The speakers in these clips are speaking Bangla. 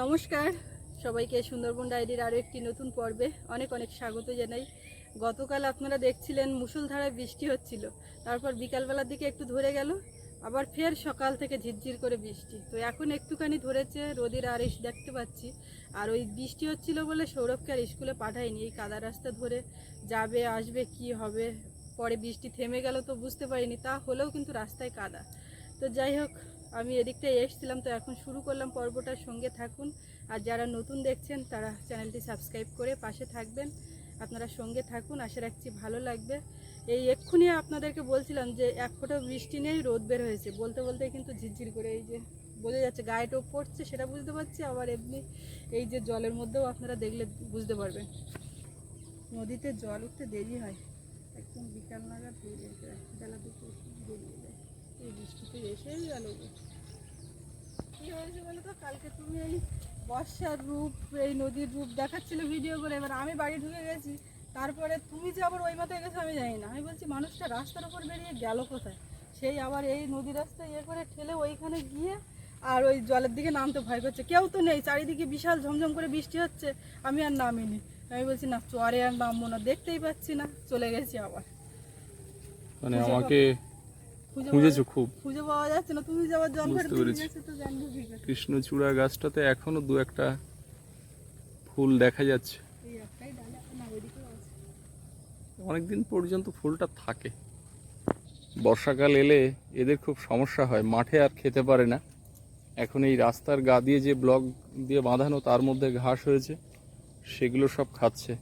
নমস্কার। সবাইকে সুন্দরবন ডায়েরির আরও একটি নতুন পর্বে অনেক অনেক স্বাগত জানাই। গতকাল আপনারা দেখছিলেন মুষলধারায় বৃষ্টি হচ্ছিল। তারপর বিকালবেলার দিকে একটু ধরে গেল, আবার ফের সকাল থেকে ঝিরঝির করে বৃষ্টি। তো এখন একটুখানি ধরেছে, রোদের আর এসে দেখতে পাচ্ছি। আর ওই বৃষ্টি হচ্ছিল বলে সৌরভকে আর স্কুলে পাঠায়নি। এই কাদা রাস্তা ধরে যাবে, আসবে, কি হবে, পরে বৃষ্টি থেমে গেল তো বুঝতে পারিনি। তা হলেও কিন্তু রাস্তায় কাদা। তো যাই হোক আমি এদিকটায় এসেছিলাম, তো এখন শুরু করলাম পর্বটার সঙ্গে থাকুন। আর যারা নতুন দেখছেন, তারা চ্যানেলটি সাবস্ক্রাইব করে পাশে থাকবেন। আপনারা সঙ্গে থাকুন, আশা রাখছি ভালো লাগবে। এই এক্ষুনি আপনাদেরকে বলছিলাম যে, এক ফোঁটা বৃষ্টি নেই রোদ বের হয়েছে। বলতে বলতে কিন্তু ঝিরঝির করে এই যে বোঝা যাচ্ছে, গায়ে টোপ পড়ছে, সেটা বুঝতে পারছি। আবার এমনি এই যে জলের মধ্যেও আপনারা দেখলে বুঝতে পারবেন। নদীতে জল উঠতে দেরি হয়। একদম বিকাল নাগাদ বেলা দুপুর বেরিয়ে যায়। এই বৃষ্টিতে এসেই গেল। কি হয়েছে বলো তো? কালকে তুমি এই বর্ষার রূপ এই নদীর রূপ দেখাচ্ছিল ভিডিও করে এবার আমি বাড়ি ঢুকে গেছি। তারপরে তুমি যে আবার ওই মাথায় গেছো আমি জানি না। আমি বলছি মানুষটা রাস্তার উপর বেরিয়ে গেল কোথায়? সেই আবার এই নদী রাস্তায় ইয়ে করে ঠেলে ওইখানে গিয়ে আর ওই জলের দিকে নামতে ভয় করছে। কেউ তো নেই চারিদিকে বিশাল ঝমঝম করে বৃষ্টি হচ্ছে। আমি আর নামিনি। আমি বলছি না চরে আর নামবো না। দেখতেই পাচ্ছি না চলে গেছি আবার। মানে আমাকে খুঁজেছো খুব। খুঁজে পাওয়া যাচ্ছে না তুমি জল বুঝতে পেরেছি। কৃষ্ণচূড়া গাছটাতে এখনও দু একটা ফুল দেখা যাচ্ছে। অনেকদিন পর্যন্ত ফুলটা থাকে। বর্ষাকাল এলে এদের খুব সমস্যা হয় মাঠে আর খেতে পারে না। এখন এই রাস্তার গা দিয়ে যে ব্লক দিয়ে বাঁধানো তার মধ্যে ঘাস হয়েছে সেগুলো সব খাচ্ছে।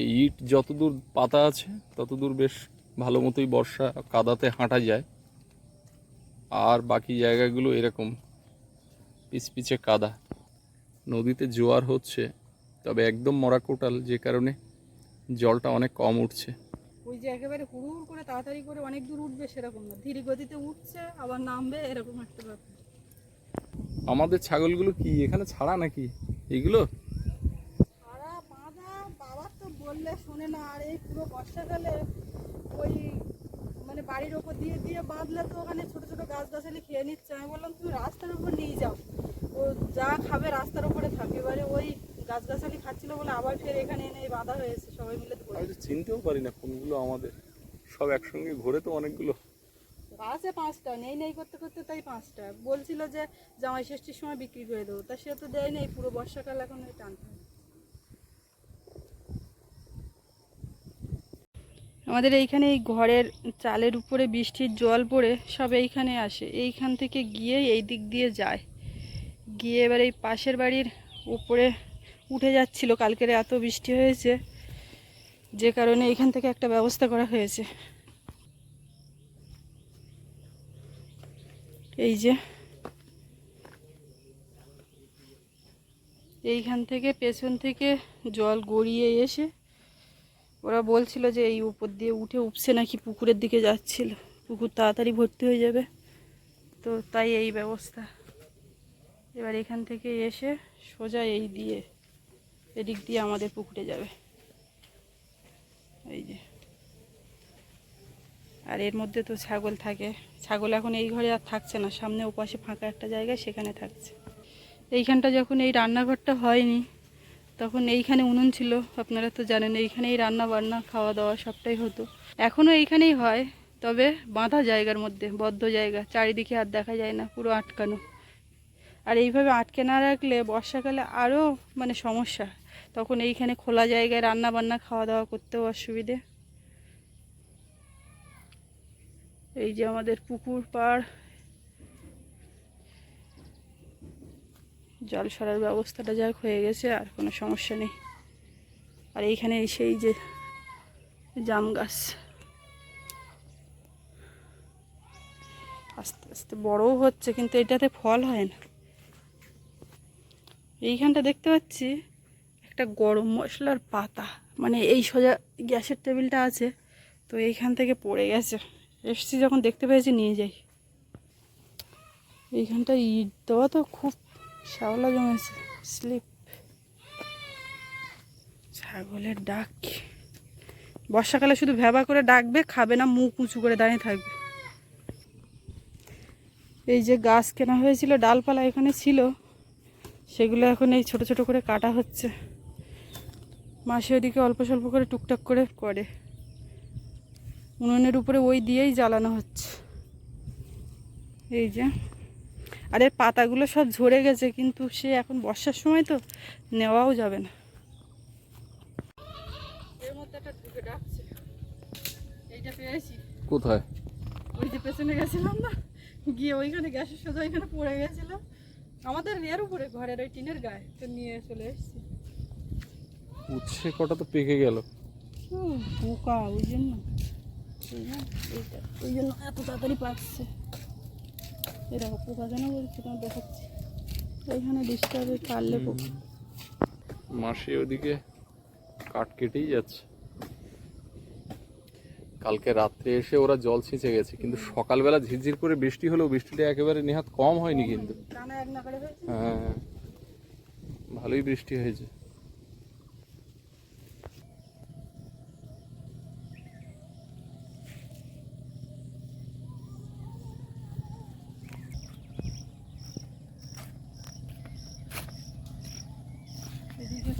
এই ইট যতদূর পাতা আছে ততদূর বেশ ভালো মতোই বর্ষা কাদাতে হাঁটা যায়। আর বাকি জায়গাগুলো এরকম পিচপিচে কাদা। নদীতে জোয়ার হচ্ছে তবে একদম মরা কোটাল যে কারণে জলটা অনেক কম উঠছে। ওই যে একেবারে হুড় হুড় করে তাড়াতাড়ি করে অনেক দূর উঠবে সেরকম না। ধীরে গতিতে উঠছে আবার নামবে এরকম একটা ব্যাপার। আমাদের ছাগলগুলো কি এখানে ছাড়া নাকি? এগুলো? সারা বাঁধা বাবার তো বললে শোনে না আর এই পুরো বর্ষাকালে ওই মানে বাড়ির ওপর দিয়ে দিয়ে বাঁধলে তো ওখানে ছোটো ছোটো গাছ গাছালি খেয়ে নিচ্ছে। আমি বললাম তুমি রাস্তার উপর নিয়ে যাও ও যা খাবে রাস্তার উপরে থাকে এবারে ওই গাছ গাছালি খাচ্ছিল বলে আবার ফের এখানে এনে বাঁধা হয়েছে সবাই মিলে তো আমি তো চিনতেও পারি না কোনগুলো আমাদের। সব একসঙ্গে ঘুরে তো অনেকগুলো। আছে পাঁচটা নেই নেই করতে করতে তাই পাঁচটা। বলছিল যে জামাই ষষ্ঠীর সময় বিক্রি করে দেবো। তা সে তো দেয় নেই পুরো বর্ষাকাল এখন ওই টানতে। আমাদের এইখানে এই ঘরের চালের উপরে বৃষ্টির জল পড়ে সব এইখানে আসে। এইখান থেকে গিয়ে এই দিক দিয়ে যায়। গিয়ে এবার এই পাশের বাড়ির উপরে উঠে যাচ্ছিল। কালকের এত বৃষ্টি হয়েছে, যে কারণে এইখান থেকে একটা ব্যবস্থা করা হয়েছে। এই যে, এইখান থেকে পেছন থেকে জল গড়িয়ে এসে ওরা বলছিল যে এই উপর দিয়ে উঠে উপসে নাকি পুকুরের দিকে যাচ্ছিল। পুকুর তাড়াতাড়ি ভর্তি হয়ে যাবে। তো তাই এই ব্যবস্থা। এবার এখান থেকে এসে সোজা এই দিয়ে, এদিক দিয়ে আমাদের পুকুরে যাবে। এই যে। আর এর মধ্যে তো ছাগল থাকে। ছাগল এখন এই ঘরে আর থাকছে না। সামনে ওপাশে ফাঁকা একটা জায়গায় সেখানে থাকছে। এইখানটা যখন এই রান্নাঘরটা হয়নি তখন এইখানে উনুন ছিল, আপনারা তো জানেন এইখানেই রান্না বান্না খাওয়া দাওয়া সবটাই হতো। এখনও এইখানেই হয়, তবে বাঁধা জায়গার মধ্যে, বদ্ধ জায়গা, চারিদিকে আর দেখা যায় না, পুরো আটকানো। আর এইভাবে আটকে না রাখলে বর্ষাকালে আরও মানে সমস্যা। তখন এইখানে খোলা জায়গায় রান্না বান্না খাওয়া দাওয়া করতেও অসুবিধে। এই যে আমাদের পুকুর পাড় জল সরার ব্যবস্থাটা যাক, হয়ে গেছে, আর কোনো সমস্যা নেই। আর এইখানে সেই যে জাম গাছ। আস্তে আস্তে বড়ও হচ্ছে, কিন্তু এটাতে ফল হয় না। এইখানটা দেখতে পাচ্ছি একটা গরম মশলার পাতা। মানে এই সোজা গ্যাসের টেবিলটা আছে, তো এইখান থেকে পড়ে গেছে। এসছি যখন দেখতে পেয়েছি, নিয়ে যাই। এইখানটা ইট দেওয়া তো খুব শ্যাওলা জমেছে, স্লিপ। ছাগলের ডাক। বর্ষাকালে শুধু ভ্যাবা করে ডাকবে, খাবে না, মুখ উঁচু করে দাঁড়িয়ে থাকবে। এই যে গাছ কেনা হয়েছিল, ডালপালা এখানে ছিল, সেগুলো এখন এই ছোট ছোট করে কাটা হচ্ছে। মাসে ওদিকে অল্প স্বল্প করে টুকটাক করে করে। উনুনের উপরে ওই দিয়েই জ্বালানো হচ্ছে। এই যে আর এর পাতাগুলো সব ঝরে গেছে কিন্তু সে এখন বর্ষার সময় তো নেওয়াও যাবে না। এর মধ্যে একটা ঢুকে ডাকছে। এইটা পেয়েছি। কোথায়? ওই যে পেছনে গেছিলাম না? গিয়ে ওইখানে গ্যাসের সোজা ওইখানে পড়ে গেছিল আমাদের এর উপরে ঘরের ওই টিনের গায়ে। তো নিয়ে চলে এসেছি। উচ্ছে কটা তো পেকে গেল। পোকা ওই জন্য। ওই জন্য এত তাড়াতাড়ি পাকছে। এরকম পোকা কেন বলছি তোমার দেখাচ্ছি। ওইখানে ডিস্টার্বে পারলে মাসে ওদিকে কাঠ কেটেই যাচ্ছে। কালকে রাত্রে এসে ওরা জল ছেঁচে গেছে কিন্তু সকালবেলা ঝিরঝির করে বৃষ্টি হলেও বৃষ্টিটা একেবারে নেহাত কম হয়নি কিন্তু। হ্যাঁ ভালোই বৃষ্টি হয়েছে।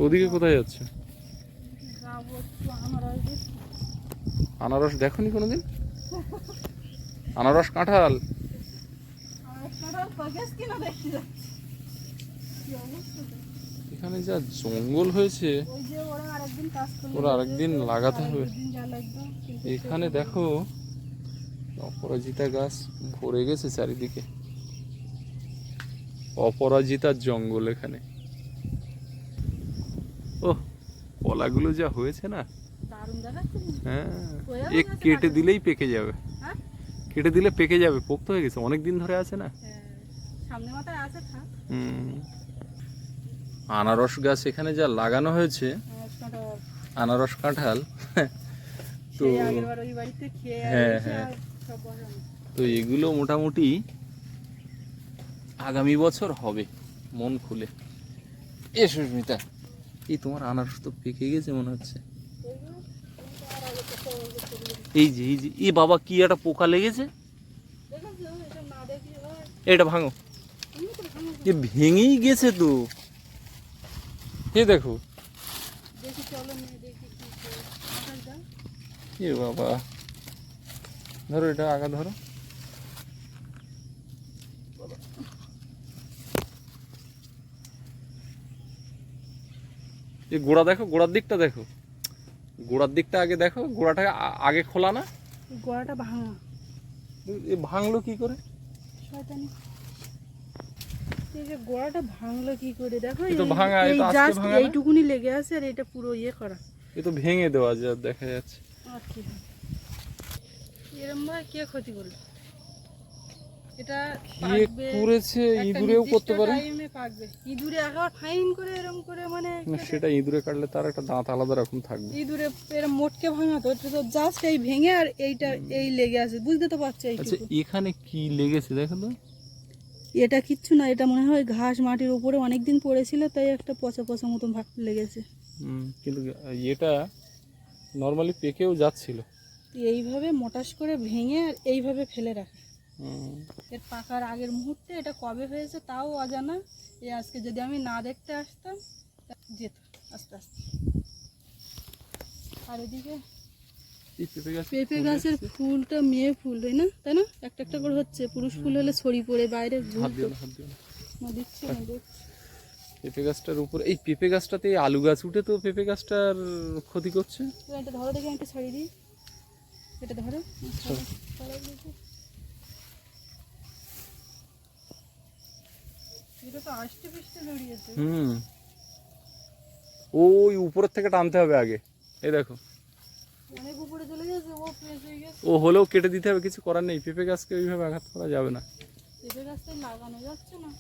ওদিকে কোথায় যাচ্ছে? আনারস দেখনি কোনোদিন? আনারস কাঁঠাল? এখানে যা জঙ্গল হয়েছে, ওরা আরেকদিন লাগাতে হবে। এখানে দেখো, অপরাজিতা গাছ ভরে গেছে চারিদিকে। অপরাজিতার জঙ্গল এখানে। ও কলাগুলো যা হয়েছে না? দারুণ দেখাচ্ছে না? হ্যাঁ এ কেটে দিলেই পেকে যাবে। হ্যাঁ? কেটে দিলে পেকে যাবে পোক্ত হয়ে গেছে অনেক দিন ধরে আছে না? হ্যাঁ। আনারস গাছ এখানে যা লাগানো হয়েছে আনারস কাঁঠাল। তো বাড়িতে খেয়ে হ্যাঁ, হ্যাঁ। তো এগুলো মোটামুটি আগামী বছর হবে মন খুলে। এ সুস্মিতা। এই তোমার আনারস তো পেকে গেছে মনে হচ্ছে? এই যে এই যে এ বাবা কি একটা পোকা লেগেছে? এটা ভাঙো। এ ভেঙেই গেছে তো। এ দেখো। এ বাবা। ধরো এটা আগা ধরো। এই গোড়া দেখো গোড়ার দিকটা দেখো। গোড়ার দিকটা আগে দেখো গোড়াটা আগে খোলা না? এই গোড়াটা ভাঙা। এ ভাঙলো কি করে? শয়তানি। এই যে গোড়াটা ভাঙলো কি করে? দেখো এ তো ভাঙা, এই তো আজকে ভাঙা? এইটুকুনি লেগে আছে আর এটা পুরো ইয়ে করা। এ তো ভেঙে দেওয়া যা দেখা যাচ্ছে। আর কি হবে? এরম ভাবে কে ক্ষতি করল? এটা করেছে? ইঁদুরেও করতে পারে? পাকবে। ইঁদুরে একবার ফাইন করে এরম করে মানে সেটা ইঁদুরে কাটলে তার একটা দাঁত আলাদা রকম থাকবে। ইঁদুরে এরম মোটকে ভাঙা তো তো জাস্ট এই ভেঙে আর এইটা এই লেগে আছে। বুঝতে তো পারছ আচ্ছা এখানে কি লেগেছে দেখো তো? এটা কিচ্ছু না এটা মনে হয় ঘাস মাটির উপরে অনেক দিন পড়েছিল তাই একটা পচা পচা মতন ভাব লেগেছে। কিন্তু এটা নর্মালি পেকেও যাচ্ছিল। এইভাবে মোটাস করে ভেঙে আর এইভাবে ফেলে রাখে। এর পাকার আগের মুহূর্তে এটা কবে হয়েছে তাও অজানা। এই আজকে যদি আমি না দেখতে আসতাম যেত আস্তে আস্তে। আর এদিকে পেঁপে গাছের ফুলটা মেয়ে ফুল তাই না? তাই না? একটা একটা করে হচ্ছে। পুরুষ ফুল হলে ছড়ি পড়ে বাইরে দিচ্ছি। পেঁপে গাছটার উপরে এই পেঁপে গাছটাতে আলু গাছ উঠে তো পেঁপে গাছটার ক্ষতি করছে? এটা ধরো দেখি আমি একটু ছাড়িয়ে দিই। এটা ধরো ছাড়ো, ছাড়ো দেখি। এটা তো আষ্টে পিষ্টে জড়িয়েছে হুম। ওই উপরের থেকে টানতে হবে আগে। এই দেখো। ও হলেও কেটে দিতে হবে কিছু করার নেই। পেঁপে গাছকে ওইভাবে আঘাত করা যাবে না। পেঁপে গাছটাই লাগানো যাচ্ছে না।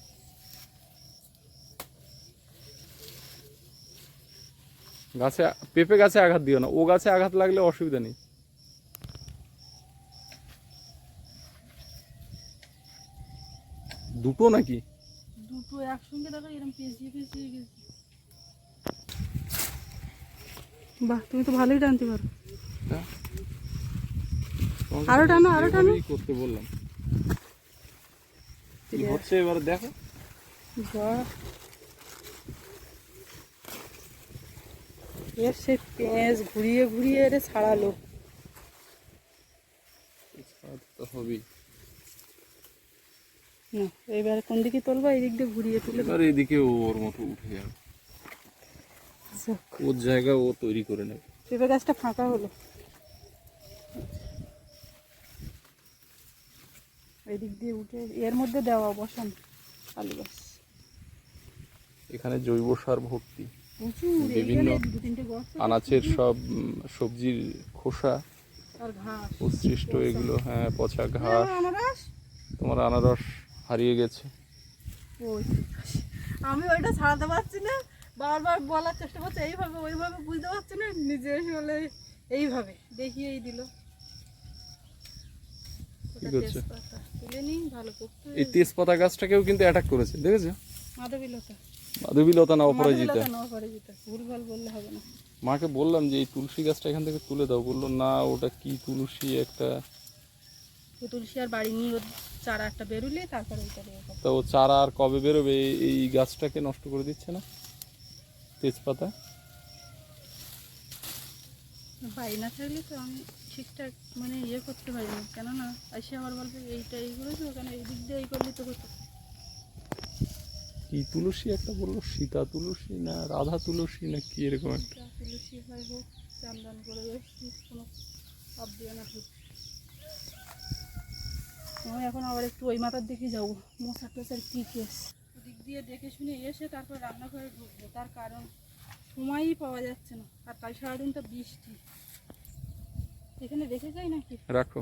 গাছে পেঁপে গাছে আঘাত দিও না। ও গাছে আঘাত লাগলে অসুবিধা নেই। দুটো নাকি? একসঙ্গে দেখো এরকম পেঁচিয়ে পেঁচিয়ে গেছে। বাহ তুমি তো ভালোই টানতে পারো। হ্যাঁ? আরও টানো, আরও টানো। করতে বললাম। কি হচ্ছে এবার দেখো। বাহ। এর সে পেঁয়াজ ঘুরিয়ে ঘুরিয়ে এরে ছাড়ালো তো হবেই। না এবারে কোন দিকে তুলবা? এই দিক দিয়ে ঘুরিয়ে তুলে এবার এদিকে ওর মতো উঠে যাবে। ওর জায়গা ও তৈরি করে নেবে। পেঁপে গাছটা ফাঁকা হলো। এই দিক দিয়ে উঠে এর মধ্যে দেওয়া বসান আলু গাছ। এখানে জৈব সার ভর্তি। বিভিন্ন আনাচের সব সবজির খোসা আর ঘাস। উৎসৃষ্ট এগুলো হ্যাঁ পচা ঘাস। হ্যাঁ, তোমার আনারস হারিয়ে গেছে। আমি ওইটা ছাড়াতে পারছি না। বারবার বলার চেষ্টা করছি এইভাবে ওইভাবে বুঝতে পারছি না নিজে এসে বলে এইভাবে দেখিয়েই দিল। তেজপাতা। তুলে নিই ভালো করতে এই তেজপাতা গাছটাকেও কিন্তু অ্যাটাক করেছে দেখেছ? মাধবীলতা। মাধবীলতা না অপরাজিতা। মাধবীলতা না বললে হবে না। মাকে বললাম যে এই তুলসী গাছটা এখান থেকে তুলে দাও। বলল না ওটা কি তুলসী একটা তুলসী আর বাড়ি নিয়ে ওর চারা একটা বেরোলে তারপরে ওইটা দিয়ে হবে। তা ও চারা আর কবে বেরোবে? এই- এই গাছটাকে নষ্ট করে দিচ্ছে না? তেজপাতা? বাড়ি না থাকলে তো আমি ঠিকঠাক মানে ইয়ে করতে পারি না। কেননা এসে আমার বলবে এইটা এই করেছ কেন? এই দিক দিয়ে এই করলে তো হতো কি তুলসী একটা বলল? সীতা তুলসী না রাধা তুলসী না কি এরকম একটা? যা তুলসী হয় হোক চান দান করে এসছি কোনো সব দিয়ে না। হোক আমি এখন আবার একটু ওই মাথার দিকে যাব। মশার টোসার কী কেস ওদিক দিয়ে দেখে শুনে এসে তারপর রান্নাঘরে ঢুকবো। তার কারণ সময়ই পাওয়া যাচ্ছে না। আর সারাদিন তো বৃষ্টি। এখানে রেখে যাই নাকি? রাখো।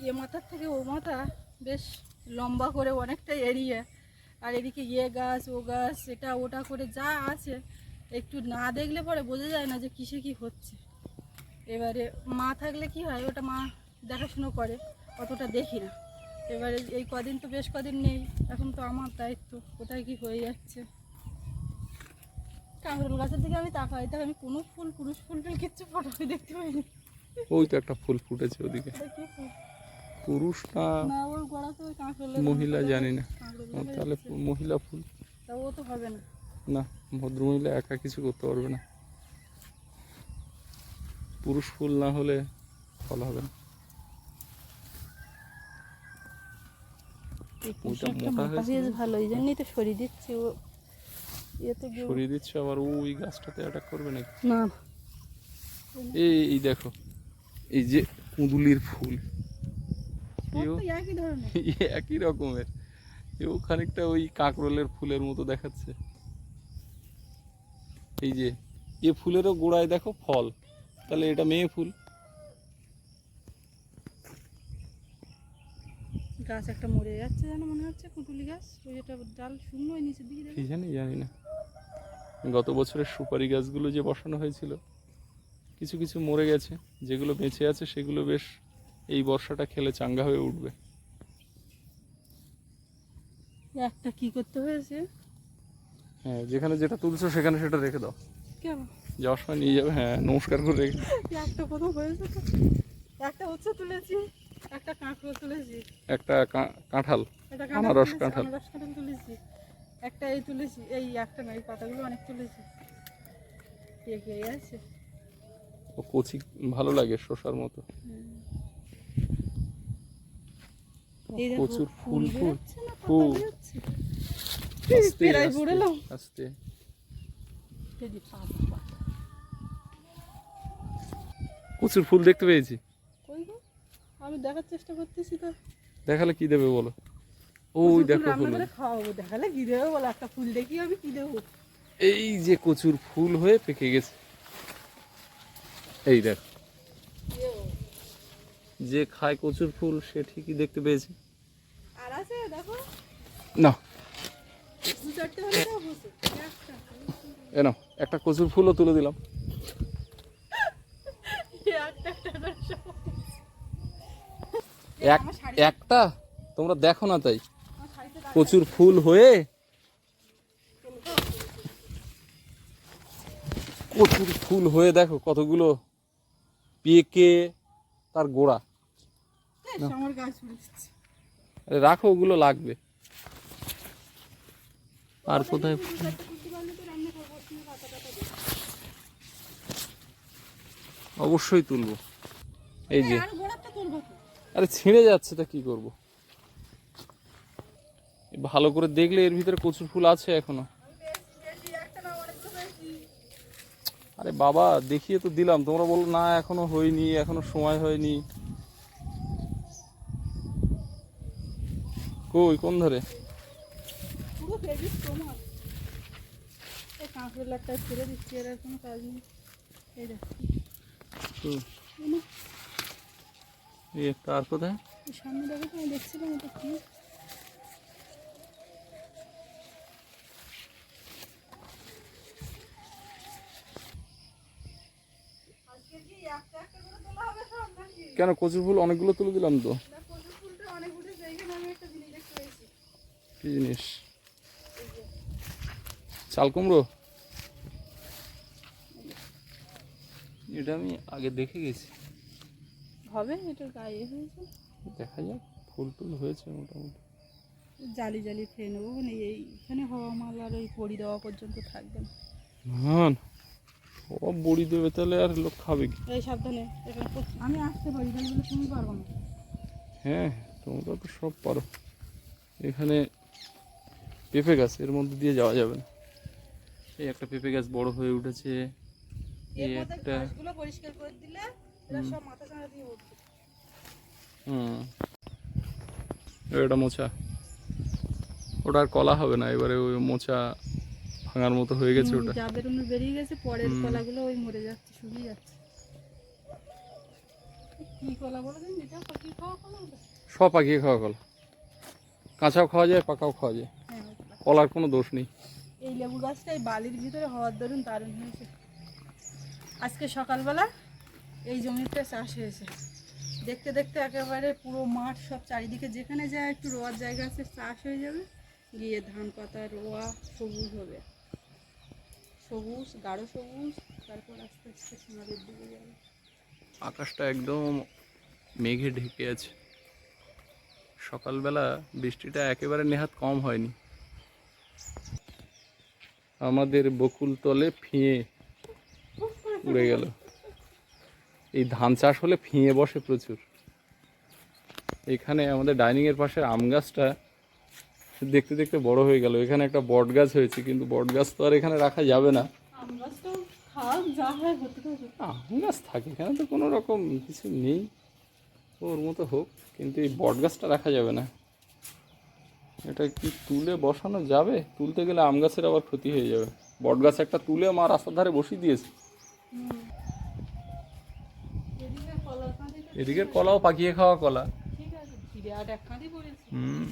এ মাথার থেকে ও মাথা বেশ লম্বা করে অনেকটা এরিয়া আর এদিকে ইয়ে গাছ ও গাছ এটা ওটা করে যা আছে একটু না দেখলে পরে বোঝা যায় না যে কিসে কি হচ্ছে। এবারে মা থাকলে কি হয়? ওটা মা দেখাশুনো করে অতটা দেখি না। এবারে এই কদিন তো বেশ কদিন নেই এখন তো আমার দায়িত্ব কোথায় কি হয়ে যাচ্ছে। কাঁকরোল গাছের দিকে আমি তাকাই তাই আমি কোনো ফুল পুরুষ ফুল টুল কিচ্ছু ফটো দেখতে পাইনি। ওই তো একটা ফুল ফুটেছে ওদিকে? পুরুষ না মহিলা জানি না। তাহলে মহিলা ফুল? তা ও তো হবে না। না ভদ্রমহিলা একা কিছু করতে পারবে না। পুরুষ ফুল না হলে ফল হবে না এই ওইটা পুঁশাকটা মোটা মোটা হয়েছে বেশ ভালো এই জন্যই তো সরিয়ে দিচ্ছি। ও সরিয়ে দিচ্ছে আবার ওই গাছটাতে অ্যাটাক করবে নাকি? না। এই এই দেখো এই যে কুঁদুলির ফুল। একই রকমের। এও খানিকটা ওই কাঁকরোলের ফুলের মতো দেখাচ্ছে। এই যে এ ফুলেরও গোড়ায় দেখো ফল। তাহলে এটা মেয়ে ফুল। গাছ একটা মরে যাচ্ছে যেন মনে হচ্ছে কুটুলি গাছ। ওই যেটা ডাল শূন্য নিচের দিকে কি জানি জানি না। গত বছরের সুপারি গাছগুলো যে বসানো হয়েছিল কিছু কিছু মরে গেছে। যেগুলো বেঁচে আছে সেগুলো বেশ এই বর্ষাটা খেলে চাঙ্গা হয়ে উঠবে। একটা কি করতে হয়েছে? হ্যাঁ যেখানে যেটা তুলছো সেখানে সেটা রেখে দাও। কেন? যাওয়ার সময় নিয়ে যাবে হ্যাঁ নমস্কার করে রেখে। একটা প্রথম হয়েছে একটা উচ্ছে তুলেছি। একটা কাঁকড়ো তুলেছি একটা কাঁঠাল আনারস কাঁঠাল। তুলেছি একটা এই তুলেছি এই একটা না এই পাতাগুলো অনেক তুলেছি পেকে আছে ও কচি ভালো লাগে শসার মতো প্রচুর ফুল ফুল ফুল। আস্তে, আস্তে। প্রচুর ফুল দেখতে পেয়েছি? আমি দেখার চেষ্টা করতেছি তো। দেখালে কি দেবে বলো? ওই দেখো ফুল খাওয়াবো দেখালে কি দেবো বলো? একটা ফুল দেখি আমি কি দেবো? এই যে কচুর ফুল হয়ে পেকে গেছে। এই দেখ। যে খায় কচুর ফুল সে ঠিকই দেখতে পেয়েছে। আর আছে দেখো। না এ নাও একটা কচুর ফুলও তুলে দিলাম একটা একটা করে সব। এক একটা? তোমরা দেখো না তাই। কচুর ফুল হয়ে প্রচুর ফুল হয়ে দেখো কতগুলো পেকে তার গোড়া। আরে রাখো ওগুলো লাগবে। আর কোথায় অবশ্যই তুলবো। এই যে আরে ছিঁড়ে যাচ্ছে তা কি করব? ভালো করে দেখলে এর ভিতরে কচুর ফুল আছে এখনও। আরে বাবা দেখিয়ে তো দিলাম তোমরা বলো না এখনও হয়নি এখনও সময় হয়নি। কই কোন ধরে? ছেড়ে দিচ্ছি আর কোনো কাজ নেই। এই একটা আর কোথায়? সামনে দেখো তো আমি দেখছিলাম এটা কি? কেন কচুর ফুল অনেকগুলো তুলে দিলাম তো? কচু কি জিনিস? চাল কুমড়ো? এটা আমি আগে দেখে গেছি। হবে এটা গায়ে হয়েছে। দেখা যাক ফুল টুল হয়েছে মোটামুটি। জালি জালি খেয়ে নেব মানে এইখানে হওয়া মাল আর ওই পড়ি দেওয়া পর্যন্ত থাকবে না। ও বড়ি দেবে তাহলে আর লোক খাবে কি? এই সাবধানে আমি আসতে পারি তাহলে তুমি পারব না। হ্যাঁ তোমরা তো সব পারো। এখানে পেঁপে গাছ এর মধ্যে দিয়ে যাওয়া যাবে না। এই একটা পেঁপে গাছ বড় হয়ে উঠেছে। এই একটা পরিষ্কার করে দিলে এটা মোচা ওটা আর কলা হবে না এবারে ওই মোচা ভাঙার মতো হয়ে গেছে ওটা। যা বেরোনো বেরিয়ে গেছে পরের কলাগুলো ওই মরে যাচ্ছে শুকিয়ে যাচ্ছে। কি কলা বলো দিন এটা পাখি খাওয়া কলা সব পাকিয়ে খাওয়া কলা। কাঁচাও খাওয়া যায় পাকাও খাওয়া যায়। হ্যাঁ কলার কোনো দোষ নেই। এই লেবু গাছটা এই বালির ভিতরে হওয়ার দরুন দারুণ হয়েছে। আজকে সকালবেলা এই জমিতে চাষ হয়েছে। দেখতে দেখতে একেবারে পুরো মাঠ সব চারিদিকে, যেখানে যায় একটু রোয়ার জায়গা আছে, চাষ হয়ে যাবে। গিয়ে ধান পাতা, রোয়া, সবুজ হবে। সবুজ, গাঢ় সবুজ, তারপর আস্তে আস্তে সোনালির দিকে যাবে। আকাশটা একদম মেঘে ঢেকে আছে। সকালবেলা বৃষ্টিটা একেবারে নেহাত কম হয়নি। আমাদের বকুল তলে ফিঙে উড়ে গেল। এই ধান চাষ হলে ফিঙে বসে প্রচুর। এখানে আমাদের ডাইনিং এর পাশে আম গাছটা দেখতে দেখতে বড় হয়ে গেল। এখানে একটা বট গাছ হয়েছে কিন্তু বট গাছ তো আর এখানে রাখা যাবে না। আম গাছ থাকে এখানে তো কোনো রকম কিছু নেই। ওর মতো হোক কিন্তু এই বট গাছটা রাখা যাবে না। এটা কি তুলে বসানো যাবে? তুলতে গেলে আম গাছের আবার ক্ষতি হয়ে যাবে। বট গাছ একটা তুলে মা রাস্তার ধারে বসিয়ে দিয়েছে। এদিকের কলাও পাকিয়ে খাওয়া কলা। ঠিক আছে বিরাট এক কাঁদি পড়েছে হুম।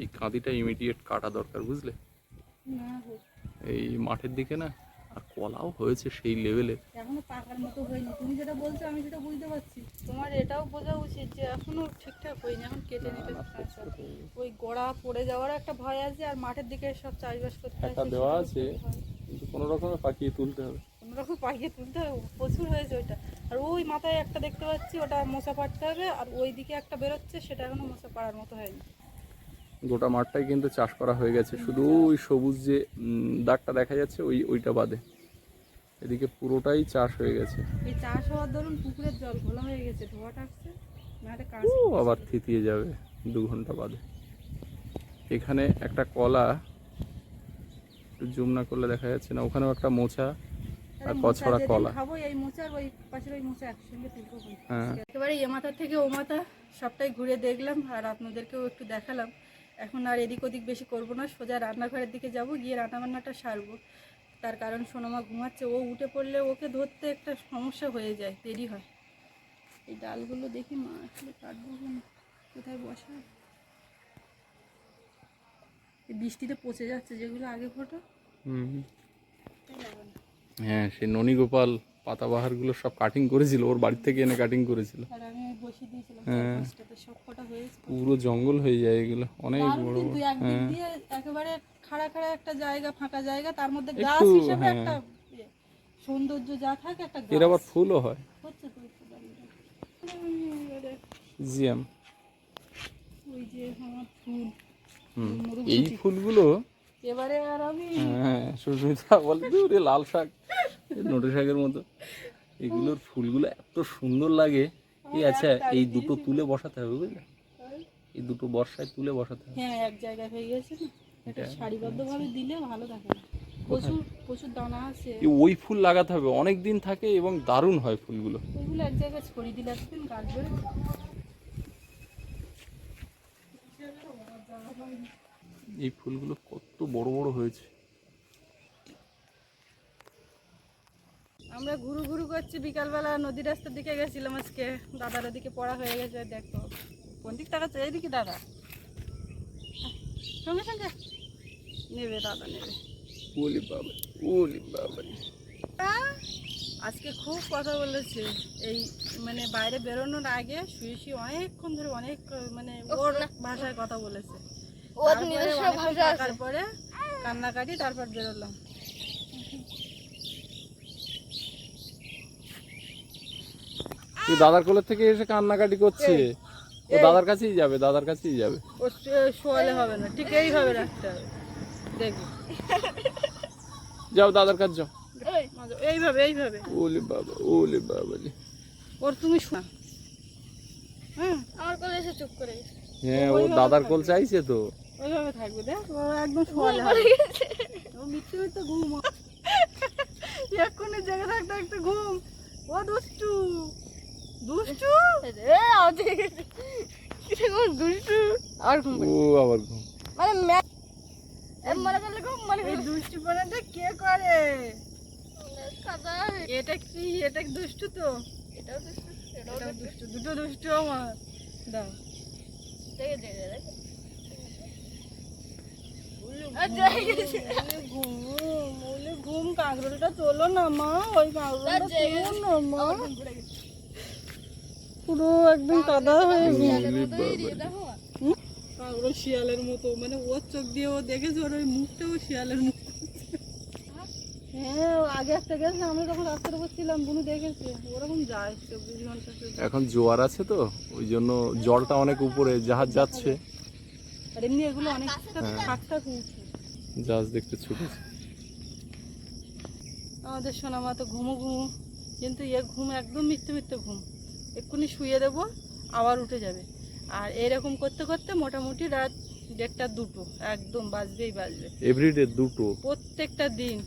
এই কাঁদিটা ইমিডিয়েট কাটা দরকার বুঝলে? এই মাঠের দিকে না আর কলাও হয়েছে সেই লেভেলের এখনও পাকার মতো হয়নি। তুমি যেটা বলছো আমি সেটা বুঝতে পারছি। তোমার এটাও বোঝা উচিত যে এখনও ঠিকঠাক হয়নি এখন কেটে নিতে ওই গোড়া পড়ে যাওয়ার একটা ভয় আছে আর মাঠের দিকে সব চাষবাস করতে হয়, দেওয়া আছে। কিন্তু কোনো রকমে পাকিয়ে তুলতে হবে। রকম পাইয়ে তুলতে হবে প্রচুর হয়েছে ওইটা। আর ওই মাথায় একটা দেখতে পাচ্ছি ওটা মশা পাড়তে হবে আর ওই দিকে একটা বেরোচ্ছে সেটা এখনও মশা পাড়ার মতো হয়নি। গোটা মাঠটাই কিন্তু চাষ করা হয়ে গেছে শুধু ওই সবুজ যে দাগটা দেখা যাচ্ছে ওই ওইটা বাদে। এদিকে পুরোটাই চাষ হয়ে গেছে। এই চাষ হওয়ার দরুন পুকুরের জল ঘোলা হয়ে গেছে ধোয়াটা আসছে ও আবার থিতিয়ে যাবে দু ঘণ্টা বাদে। এখানে একটা কলা একটু জুম না করলে দেখা যাচ্ছে না ওখানেও একটা মোচা আর কছড়া কলা। খাব এই মোচা আর ওই পাশের ওই মোচা একসঙ্গে তুলবো হ্যাঁ। একেবারে এ মাথা থেকে ও মাথা সবটাই ঘুরে দেখলাম আর আপনাদেরকেও একটু দেখালাম। এখন আর এদিক ওদিক বেশি করব না সোজা রান্নাঘরের দিকে যাব গিয়ে রান্নাবান্নাটা সারবো। তার কারণ সোনামা ঘুমাচ্ছে ও উঠে পড়লে ওকে ধরতে একটা সমস্যা হয়ে যায় দেরি হয়। এই ডালগুলো দেখি মা আসলে কাটবো কেন? কোথায় বসা বৃষ্টিতে পচে যাচ্ছে যেগুলো আগে ফটো। হুম। হ্যাঁ সেই ননী গোপাল পাতাবাহারগুলো সব কাটিং করেছিল ওর বাড়ি থেকে এনে কাটিং করেছিল। হ্যাঁ। পুরো জঙ্গল হয়ে যায় এগুলো অনেক বড় বড়। হ্যাঁ। একেবারে খাড়া খাড়া একটা জায়গা ফাঁকা জায়গা তার মধ্যে গাছ হিসেবে হ্যাঁ। একটা ইয়ে, সৌন্দর্য যা থাকে একটা এর আবার ফুলও হয়। হচ্ছে তো। জিএম ওই যে আমার ফুল এই ফুলগুলো এবারে আর আমি হ্যাঁ সুস্মিতা বলে যে ওরে লাল শাক? নোটে শাকের মতো। এগুলোর ফুলগুলো এত সুন্দর লাগে। এই আচ্ছা এই দুটো তুলে বসাতে হবে বুঝলে? এই দুটো বর্ষায় তুলে বসাতে হবে। হ্যাঁ এক জায়গায় হয়ে গেছে না। এটা সারিবদ্ধভাবে দিলে ভালো থাকে প্রচুর প্রচুর দানা আছে। ওই ফুল লাগাতে হবে। অনেক দিন থাকে এবং দারুণ হয় ফুলগুলো। এক জায়গায় ছড়িয়ে দিলে একদিন গাছ ধরে এই ফুলগুলো কত বড় বড় হয়েছে। আমরা ঘুরু ঘুরু করছি বিকালবেলা নদী রাস্তার দিকে গেছিলাম আজকে। দাদার ওদিকে পড়া হয়ে গেছে দেখো। কোন দিক তাকাচ্ছে? এইদিকে দাদা। সঙ্গে সঙ্গে। নেবে দাদা নেবে। ওলি বাবা ওলি বাবা। আজকে খুব কথা বলেছে। এই মানে বাইরে বেরোনোর আগে শুয়ে শুয়ে অনেকক্ষণ ধরে অনেক মানে ওর ভাষায় কথা বলেছে। থাকার পরে কান্নাকাটি তারপর বেরোলাম। তুই দাদার কোলের থেকে এসে কান্নাকাটি করছে? ও দাদার কাছেই যাবে দাদার কাছেই যাবে। ও শোয়ালে হবে না ঠিক এইভাবে রাখতে হবে। দেখি যাও দাদার কাছে যাও। এইভাবে এইভাবে। ওলি বাবা ওলি বাবা রে। ওর তুমি শোনা হ্যাঁ আমার কোলে এসে চুপ করে হ্যাঁ ও দাদার কোল চাইছে তো। ওইভাবে থাকবে দেখ ও একদম শোয়ালে হবে ও মিথ্যে মিথ্যে ঘুম। এক্ষুনি জেগে থাকতে থাকতে ঘুম। ও দুষ্টু। দুষ্টু? গেছে। দুষ্টু। আর ঘুম ও আবার ঘুম। মানে মনে করলে ঘুম মনে এই করলে দুষ্টু পানাটা কে করে? এটা কি? এটা দুষ্টু তো? এটাও দুষ্টু এটাও দুষ্টু। দুটো দুষ্টু আমার। দাও। দেখে দেখে দেখে। কাঁকরোলটা না মা ওই কাঁকরোলটা পুরো একদম কাদা শিয়ালের মতো মানে ওর চোখ দিয়ে ও দেখেছে ওর ওই মুখটাও শিয়ালের মুখ হ্যাঁ ও আগে একটা গেছে ছিলাম বুনু দেখেছে ওরকম ঘণ্টা এখন জোয়ার আছে তো, ওই জন্য জলটা অনেক উপরে, জাহাজ যাচ্ছে। আর এমনি এগুলো অনেকটা থাক থাক উঁচু জাহাজ দেখতে ছুটেছে। আমাদের সোনামা তো ঘুমো ঘুমো কিন্তু এ ঘুম একদম মিথ্যে মিথ্যে ঘুম। এক্ষুনি শুয়ে দেবো আবার উঠে যাবে। আর এরকম করতে করতে মোটামুটি রাত দেড়টা দুটো একদম বাজবেই বাজবে। এভরিডে দুটো? প্রত্যেকটা দিন।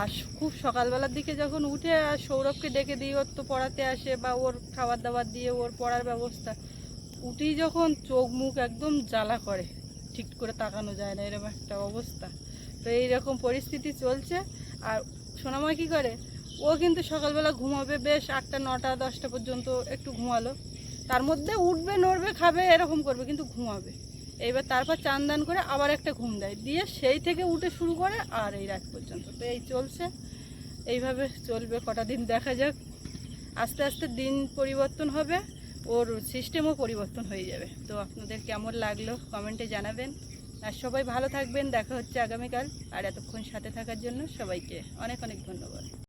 আর খুব সকালবেলার দিকে যখন উঠে আর সৌরভকে ডেকে দিই ওর তো পড়াতে আসে বা ওর খাবার দাবার দিয়ে ওর পড়ার ব্যবস্থা উঠেই যখন চোখ মুখ একদম জ্বালা করে। ঠিক করে তাকানো যায় না, এরকম একটা অবস্থা। তো এইরকম পরিস্থিতি চলছে। আর সোনামা কী করে? ও কিন্তু সকালবেলা ঘুমাবে, বেশ আটটা, নটা, দশটা পর্যন্ত একটু ঘুমালো। তার মধ্যে উঠবে, নড়বে, খাবে, এরকম করবে, কিন্তু ঘুমাবে। এইবার তারপর চান দান করে আবার একটা ঘুম দেয়। দিয়ে সেই থেকে উঠে শুরু করে আর এই রাত পর্যন্ত। তো এই চলছে। এইভাবে চলবে, কটা দিন দেখা যাক। আস্তে আস্তে দিন পরিবর্তন হবে। ওর সিস্টেমও পরিবর্তন হয়ে যাবে। তো আপনাদের কেমন লাগল কমেন্টে জানাবেন। আর সবাই ভালো থাকবেন। দেখা হচ্ছে আগামীকাল। আর এতক্ষণ সাথে থাকার জন্য সবাইকে অনেক অনেক ধন্যবাদ।